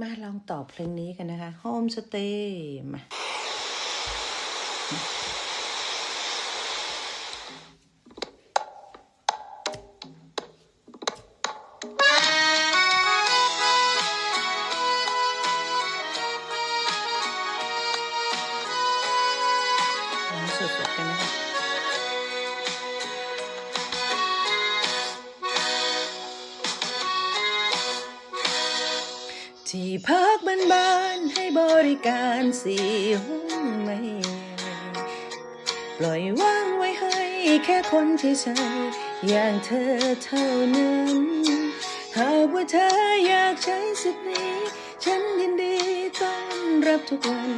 มาลองตอบเพลงนี้กันนะคะ Home Stay มาร้องสดๆกันนะคะ ที่พักบ้านๆให้บริการสี่ห้องไม่ใหญ่ปล่อยว่างไว้ให้แค่คนที่ใช่อย่างเธอเท่านั้นหากว่าเธออยากใช้สิทธิ์นี้ ฉันยินดีต้อนรับทุกวัน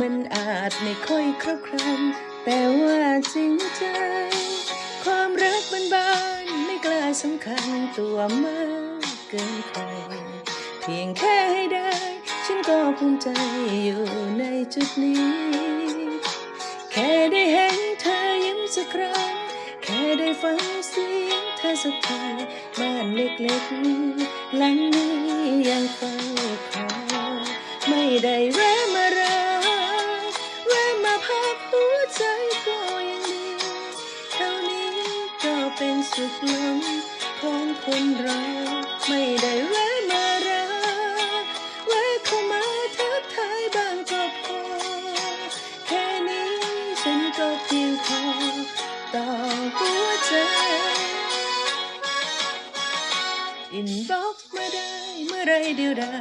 มันอาจไม่ค่อยครบครัน แต่ว่าจริงใจ ความรักบ้านๆไม่กล้าสำคัญตัวมากเกินใคร พียงแค่ให้ได้ ฉันก็ภูมิใจอยู่ในจุดนี้ แค่ได้เห็นเธอยิ้มสักครั้ง แค่ได้ฟังเสียงเธอสักทีบ้านเล็กๆหลังนี้ยังเฝ้าคอยไม่ได้แวะมารักแวะมาพักหัวใจก็ยังดีเท่านี้ก็เป็นสุขล้นของคนเราไม่ได้ ก็เพียงพอต่อหัวใจ อินบ็อกซ์มาได้เมื่อไรเดียวได้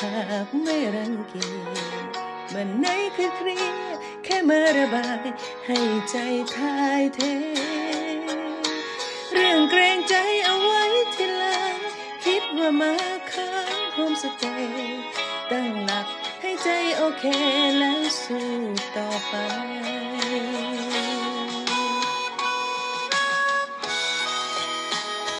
หากไม่รังเกียจมันไหนคือเครียดแค่มาระบาย ให้ใจทายเท เรื่องเกรงใจเอาไว้ทีหลังคิดว่ามาค้างโฮมสเตย์ตั้งหลักให้ใจโอเคแล้วสู้ต่อไป